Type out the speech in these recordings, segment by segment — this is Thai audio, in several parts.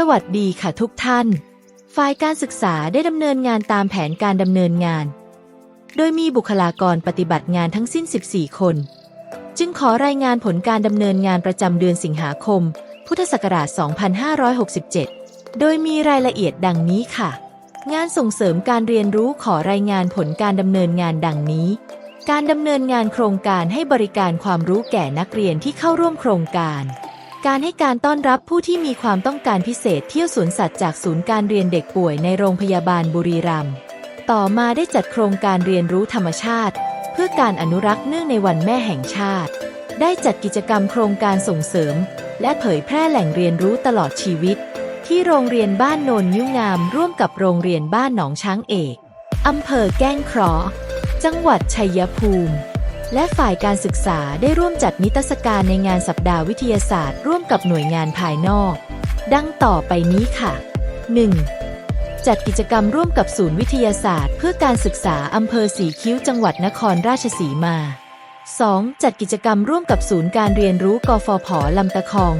สวัสดีค่ะทุกท่าน ฝ่ายการศึกษาได้ดำเนินงานตามแผนการดำเนินงาน โดยมีบุคลากรปฏิบัติงานทั้งสิ้น 14 คน จึงขอรายงานผลการดำเนินงานประจำเดือนสิงหาคม พุทธศักราช 2567 โดยมีรายละเอียดดังนี้ค่ะ งานส่งเสริมการเรียนรู้ขอรายงานผลการดำเนินงานดังนี้ การดำเนินงานโครงการให้บริการความรู้แก่นักเรียนที่เข้าร่วมโครงการ การให้การต้อนรับผู้ที่มีความต้องการพิเศษเที่ยวสวนสัตว์จากศูนย์การเรียนเด็กป่วยในโรงพยาบาลบุรีรัมย์ต่อมาได้จัดโครงการเรียนรู้ธรรมชาติ เพื่อการอนุรักษ์เนื่องในวันแม่แห่งชาติ ได้จัดกิจกรรมโครงการส่งเสริม และเผยแพร่แหล่งเรียนรู้ตลอดชีวิต ที่โรงเรียนบ้านโนนยิ้วงาม ร่วมกับโรงเรียนบ้านหนองช้างเอกอำเภอแก้งเคราะห์จังหวัดชัยภูมิ และฝ่ายการศึกษาได้ร่วมจัดนิทรรศการในงานสัปดาห์วิทยาศาสตร์ ร่วมกับหน่วยงานภายนอก ดังต่อไปนี้ค่ะ 1. จัดกิจกรรมร่วมกับศูนย์วิทยาศาสตร์ เพื่อการศึกษาอำเภอสีคิ้วจังหวัดนครราชสีมา 2. จัดกิจกรรมร่วมกับศูนย์การเรียนรู้กฟผลำตะคอง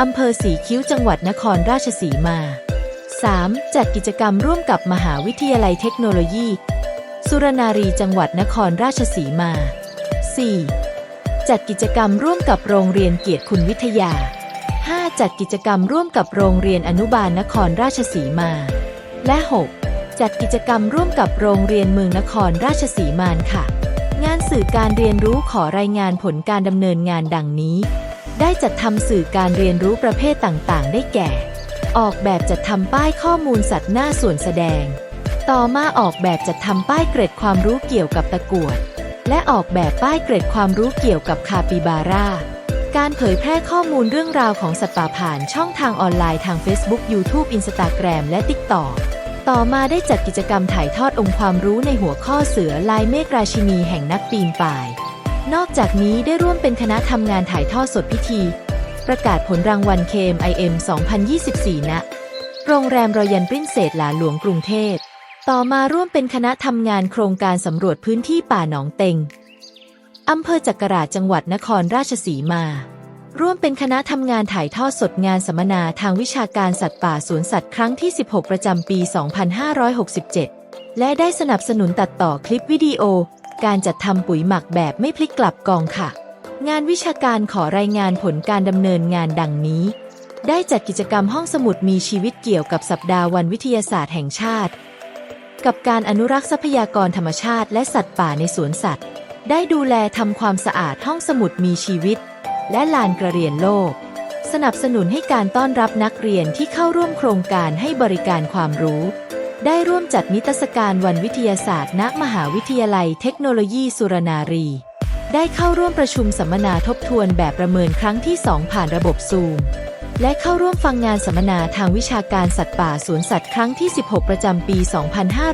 อำเภอสีคิ้วจังหวัดนครราชสีมา 3. จัดกิจกรรมร่วมกับมหาวิทยาลัยเทคโนโลยี สุรนารีจังหวัดนครราชสีมา 4. จัดกิจกรรมร่วมกับโรงเรียนเกียรติคุณวิทยา 5. จัดกิจกรรมร่วมกับโรงเรียนอนุบาลนครราชสีมา และ 6. จัดกิจกรรมร่วมกับโรงเรียนเมืองนครราชสีมาค่ะ งานสื่อการเรียนรู้ขอรายงานผลการดำเนินงานดังนี้ ได้จัดทำสื่อการเรียนรู้ประเภทต่างๆ ได้แก่ ออกแบบจัดทำป้ายข้อมูลสัตว์หน้าส่วนแสดง ต่อมาออกแบบจัดทำป้ายเกร็ดความรู้เกี่ยวกับตะกรวด และออกแบบป้ายเกร็ดความรู้เกี่ยวกับคาปิบาร่า การเผยแพร่ข้อมูลเรื่องราวของสัตว์ป่าผ่านช่องทางออนไลน์ทาง Facebook YouTube Instagram และ TikTok ต่อมาได้จัดกิจกรรมถ่ายทอดองค์ความรู้ในหัวข้อเสือลายเมฆราชินีแห่งนักปีนป่าย นอกจากนี้ได้ร่วมเป็นคณะทำงานถ่ายทอดสดพิธี ประกาศผลรางวัล KMIM 2024 ณ โรงแรมรอยันปรินเศษหลาหลวงกรุงเทพ ต่อมาร่วมเป็นคณะทำงานโครงการสำรวจพื้นที่ป่าหนองเต็งอำเภอจักราชจังหวัดนครราชสีมา ร่วมเป็นคณะทำงานถ่ายทอดสดงานสัมมนาทางวิชาการสัตว์ป่าสวนสัตว์ครั้งที่ 16 ประจำปี 2567 และได้สนับสนุนตัดต่อคลิปวิดีโอ การจัดทำปุ๋ยหมักแบบไม่พลิกกลับกองค่ะ งานวิชาการขอรายงานผลการดำเนินงานดังนี้ ได้จัดกิจกรรมห้องสมุดมีชีวิตเกี่ยวกับสัปดาห์วันวิทยาศาสตร์แห่งชาติ กับการอนุรักษ์ทรัพยากรธรรมชาติและสัตว์ป่าในสวนสัตว์ ได้ดูแลทำความสะอาดห้องสมุดมีชีวิต และลานกระเรียนโลก สนับสนุนให้การต้อนรับนักเรียนที่เข้าร่วมโครงการให้บริการความรู้ ได้ร่วมจัดนิทรรศการวันวิทยาศาสตร์ ณ มหาวิทยาลัยเทคโนโลยีสุรนารี ได้เข้าร่วมประชุมสัมมนาทบทวนแบบประเมินครั้งที่ 2 ผ่านระบบซูม และเข้าร่วมฟังงานสัมมนาทางวิชาการสัตว์ป่าสวนสัตว์ครั้งที่ 16 ประจำปี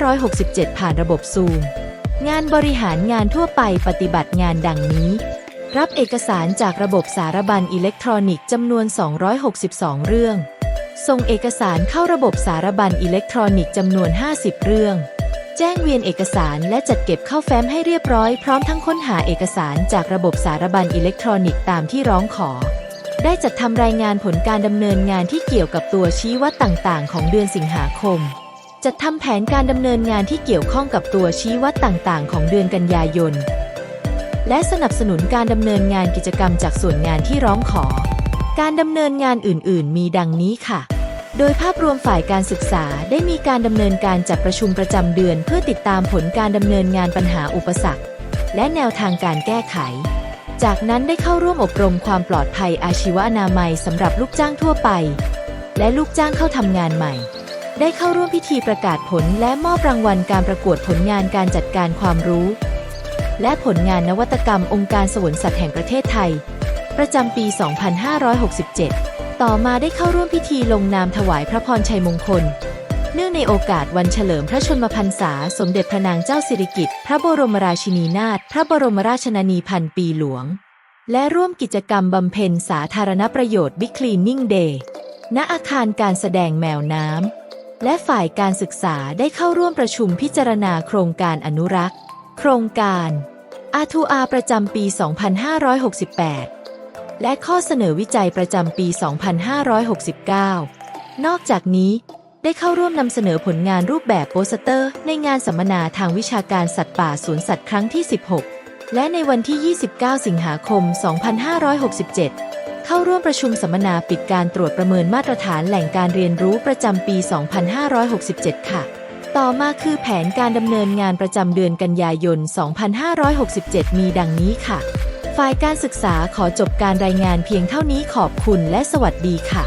2567 ผ่านระบบซูม งานบริหารงานทั่วไปปฏิบัติงานดังนี้ รับเอกสารจากระบบสารบัญอิเล็กทรอนิกส์จำนวน 262 เรื่อง ส่งเอกสารเข้าระบบสารบัญอิเล็กทรอนิกส์จำนวน 50 เรื่องแจ้งเวียนเอกสารและจัดเก็บเข้าแฟ้มให้เรียบร้อยพร้อมทั้งค้นหาเอกสารจากระบบสารบัญอิเล็กทรอนิกส์ตามที่ร้องขอ ได้จัดทำรายงานผลการดำเนินงานที่เกี่ยวกับตัวชี้วัดต่างๆ ของเดือนสิงหาคม จัดทำแผนการดำเนินงานที่เกี่ยวข้องกับตัวชี้วัดต่างๆ ของเดือนกันยายน และสนับสนุนการดำเนินงานกิจกรรมจากส่วนงานที่ร้องขอ การดำเนินงานอื่น ๆ มีดังนี้ค่ะโดยภาพรวมฝ่ายการศึกษาได้มีการดำเนินการจัดประชุมประจำเดือน เพื่อติดตามผลการดำเนินงานปัญหาอุปสรรค และแนวทางการแก้ไข จากนั้นได้เข้าร่วมอบรมความปลอดภัยอาชีวอนามัยสำหรับลูกจ้างทั่วไป และลูกจ้างเข้าทำงานใหม่ ได้เข้าร่วมพิธีประกาศผลและมอบรางวัลการประกวดผลงานการจัดการความรู้ และผลงานนวัตกรรมองค์การสวนสัตว์แห่งประเทศไทย ประจำปี 2567 ต่อมาได้เข้าร่วมพิธีลงนามถวายพระพรชัยมงคล เนื่องในโอกาสวันเฉลิมพระชนมพรรษา สมเด็จพระนางเจ้าสิริกิติ์พระบรมราชินีนาถพระบรมราชชนนีพันปีหลวง และร่วมกิจกรรมบำเพ็ญสาธารณประโยชน์บิ๊กคลีนนิ่งเดย์ณอาคารการแสดงแมวน้ำและฝ่ายการศึกษาได้เข้าร่วมประชุมพิจารณาโครงการอนุรักษ์ โครงการ R2R ประจำปี 2568 และข้อเสนอวิจัยประจำปี 2569 นอกจากนี้ ได้เข้าร่วมนำเสนอผลงานรูปแบบโปสเตอร์ ในงานสัมมนาทางวิชาการสัตว์ป่าสวนสัตว์ครั้งที่ 16 และในวันที่ 29 สิงหาคม 2567 เข้าร่วมประชุมสัมมนาปิดการตรวจประเมินมาตรฐานแหล่งการเรียนรู้ประจำปี 2567 ค่ะ ต่อมาคือแผนการดำเนินงานประจำเดือนกันยายน 2567 มีดังนี้ค่ะ ฝ่ายการศึกษาขอจบการรายงานเพียงเท่านี้ขอบคุณและสวัสดีค่ะ